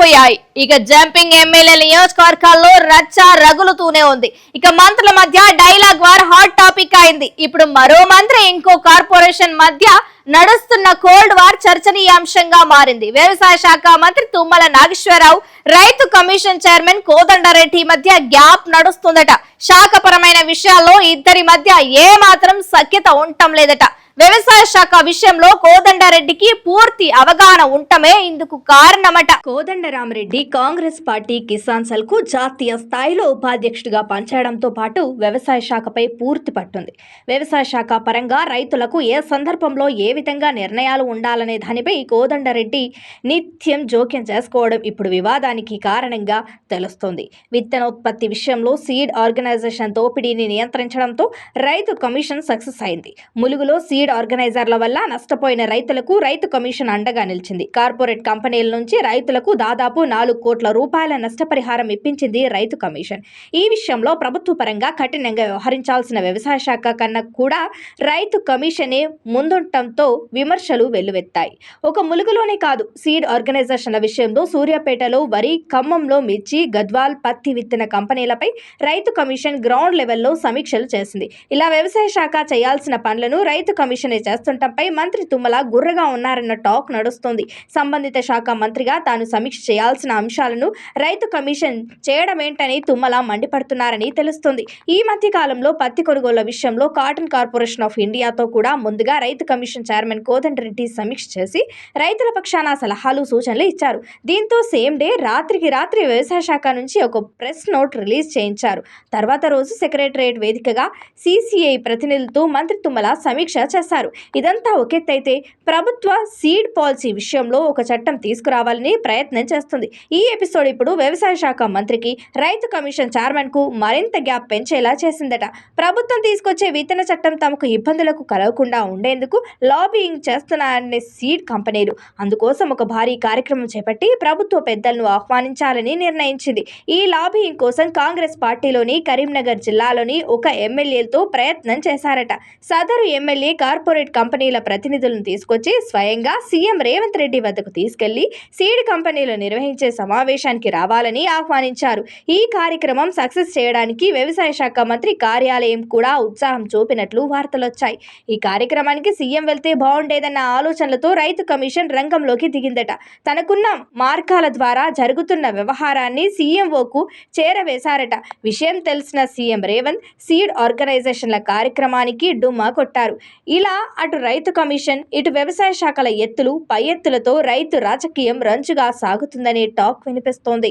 అయిపోయాయి ఇక జంపింగ్ ఎమ్మెల్యేల నియోజకవర్గాల్లో రచ్చ రగులుతూనే ఉంది. ఇక మంత్రుల మధ్య డైలాగ్ వార్ హాట్ టాపిక్ అయింది. ఇప్పుడు మరో మంత్రి ఇంకో కార్పొరేషన్ మధ్య నడుస్తున్న కోల్డ్ వార్ చర్చనీయాంశంగా మారింది. వ్యవసాయ శాఖ మంత్రి తుమ్మల నాగేశ్వరరావు రైతు కమిషన్ చైర్మన్ కోదండారెడ్డి మధ్య గ్యాప్ నడుస్తుందట. శాఖపరమైన విషయాల్లో ఇద్దరి మధ్య ఏ మాత్రం సఖ్యత ఉండటం లేదట. వ్యవసాయ శాఖ విషయంలో కోదండారెడ్డికి పూర్తి అవగాహన ఉండటమే ఇందుకు కారణమట. కోదండరామరెడ్డి కాంగ్రెస్ పార్టీ కిసాన్ సెల్కు జాతీయ స్థాయిలో ఉపాధ్యక్షుడిగా పనిచేయడంతో పాటు వ్యవసాయ శాఖపై పూర్తి పట్టుంది. వ్యవసాయ శాఖ పరంగా రైతులకు ఏ సందర్భంలో ఏ విధంగా నిర్ణయాలు ఉండాలనే దానిపై కోదండరెడ్డి నిత్యం జోక్యం చేసుకోవడం ఇప్పుడు వివాదానికి కారణంగా తెలుస్తోంది. విత్తనోత్పత్తి విషయంలో సీడ్ ఆర్గనైజేషన్ దోపిడీని నియంత్రించడంతో రైతు కమిషన్ సక్సెస్ అయింది. ములుగులో సీడ్ ఆర్గనైజర్ల వల్ల నష్టపోయిన రైతులకు రైతు కమిషన్ అండగా నిలిచింది. కార్పొరేట్ కంపెనీల నుంచి రైతులకు దాదాపు నాలుగు కోట్ల రూపాయల నష్టపరిహారం ఇప్పించింది రైతు కమిషన్. ఈ విషయంలో ప్రభుత్వ పరంగా కఠినంగా వ్యవహరించాల్సిన వ్యవసాయ శాఖ కన్నా కూడా రైతు కమిషనే ముందుండటంతో విమర్శలు వెల్లువెత్తాయి. ఒక ములుగులోనే కాదు సీడ్ ఆర్గనైజేషన్ల విషయంలో సూర్యాపేటలో వరి ఖమ్మంలో మిర్చి గద్వాల్ పత్తి విత్తన కంపెనీలపై రైతు కమిషన్ గ్రౌండ్ లెవెల్లో సమీక్షలు చేసింది. ఇలా వ్యవసాయ శాఖ చేయాల్సిన పనులను రైతు కమిషనే చేస్తుండటంపై మంత్రి తుమ్మల గుర్రగా ఉన్నారన్న టాక్ నడుస్తోంది. సంబంధిత శాఖ మంత్రిగా తాను సమీక్ష చేయాల్సిన అంశాలను రైతు కమిషన్ చేయడమేంటని తుమ్మల మండిపడుతున్నారని తెలుస్తుంది. ఈ మధ్య కాలంలో పత్తి కొనుగోళ్ళ విషయంలో కాటన్ కార్పొరేషన్ ఆఫ్ ఇండియాతో కూడా ముందుగా రైతు కమిషన్ చైర్మన్ కోదండరెడ్డి సమీక్ష చేసి రైతుల పక్షాన సలహాలు సూచనలు ఇచ్చారు. దీంతో సేమ్ డే రాత్రికి రాత్రి వ్యవసాయ శాఖ నుంచి ఒక ప్రెస్ నోట్ రిలీజ్ చేయించారు. తర్వాత రోజు సెక్రటరియట్ వేదికగా సిసిఐ ప్రతినిధులతో మంత్రి తుమ్మల సమీక్ష చేశారు. ఇదంతా ఒకెత్తైతే ప్రభుత్వ సీడ్ పాలసీ విషయంలో ఒక చట్టం తీసుకురావాలని ప్రయత్నం చేస్తుంది. ఈ ఎపిసోడ్ ఇప్పుడు వ్యవసాయ శాఖ మంత్రికి రైతు కమిషన్ చైర్మన్కు మరింత గ్యాప్ పెంచేలా చేసిందట. ప్రభుత్వం తీసుకొచ్చే విత్తన చట్టం తమకు ఇబ్బందులకు కలగకుండా ఉండేందుకు లాబీయింగ్ చేస్తున్నారనే సీడ్ కంపెనీలు. అందుకోసం ఒక భారీ కార్యక్రమం చేపట్టి ప్రభుత్వ పెద్దలను ఆహ్వానించాలని నిర్ణయించింది. ఈ లాబీయింగ్ కోసం కాంగ్రెస్ పార్టీలోని కరీంనగర్ జిల్లాలోని ఒక ఎమ్మెల్యేలతో ప్రయత్నం చేశారట. సదరు ఎమ్మెల్యే కార్పొరేట్ కంపెనీల ప్రతినిధులను తీసుకొచ్చి స్వయంగా సీఎం రేవంత్ రెడ్డి వద్దకు తీసుకెళ్ళి సీడ్ కంపెనీలు నిర్వహించే సమావేశానికి రావాలని ఆహ్వానించారు. ఈ కార్యక్రమం సక్సెస్ చేయడానికి వ్యవసాయ శాఖ మంత్రి కార్యాలయం కూడా ఉత్సాహం చూపినట్లు వార్తలొచ్చాయి. ఈ కార్యక్రమానికి సీఎం వెళ్తే బాగుండేదన్న ఆలోచనలతో రైతు కమిషన్ రంగంలోకి దిగిందట. తనకున్న మార్గాల ద్వారా జరుగుతున్న వ్యవహారాన్ని సీఎంఓకు చేరవేశారట. విషయం తెలిసిన సీఎం రేవంత్ సీడ్ ఆర్గనైజేషన్ల కార్యక్రమానికి డుమ్మా కొట్టారు. ఇలా అటు రైతు కమిషన్ ఇటు వ్యవసాయ శాఖల ఎత్తులు పై ఎత్తులతో రైతు రాజకీయం రంచుగా సాగుతుందనే టాక్ వినిపిస్తోంది.